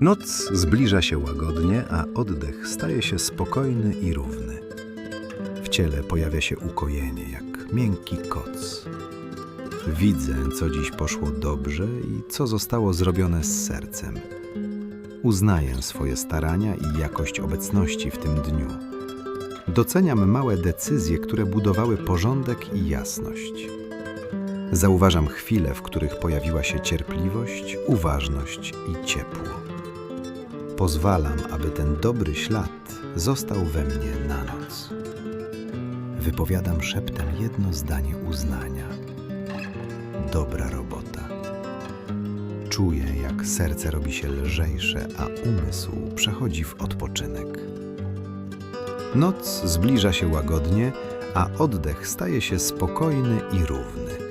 Noc zbliża się łagodnie, a oddech staje się spokojny i równy. W ciele pojawia się ukojenie, jak miękki koc. Widzę, co dziś poszło dobrze i co zostało zrobione z sercem. Uznaję swoje starania i jakość obecności w tym dniu. Doceniam małe decyzje, które budowały porządek i jasność. Zauważam chwile, w których pojawiła się cierpliwość, uważność i ciepło. Pozwalam, aby ten dobry ślad został we mnie na noc. Wypowiadam szeptem jedno zdanie uznania. Dobra robota. Czuję, jak serce robi się lżejsze, a umysł przechodzi w odpoczynek. Noc zbliża się łagodnie, a oddech staje się spokojny i równy.